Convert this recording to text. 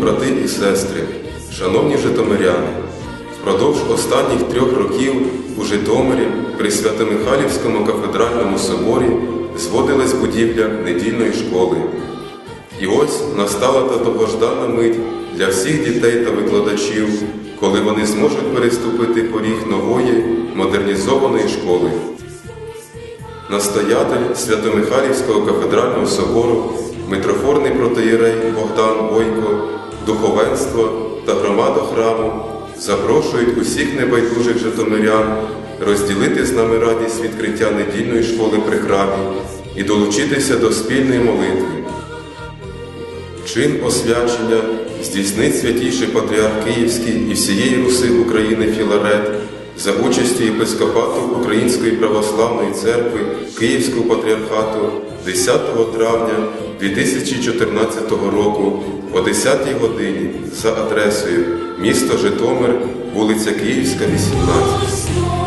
брати і сестри, шановні житомиряни, впродовж останніх трьох років у Житомирі при Свято-Михайлівському кафедральному соборі зводилась будівля недільної школи. І ось настала та довгождана мить для всіх дітей та викладачів, коли вони зможуть переступити поріг нової модернізованої школи. Настоятель Свято-Михайлівського кафедрального собору, митрофорний протоєрей Богдан Бойко, духовенство та громада храму запрошують усіх небайдужих житомирян розділити з нами радість відкриття недільної школи при храмі і долучитися до спільної молитви. Чин освячення здійснить святійший патріарх Київський і всієї Руси України Філарет за участі єпископату Української православної церкви Київського патріархату 10 травня 2014 року о 10 годині за адресою місто Житомир, вулиця Київська, 18.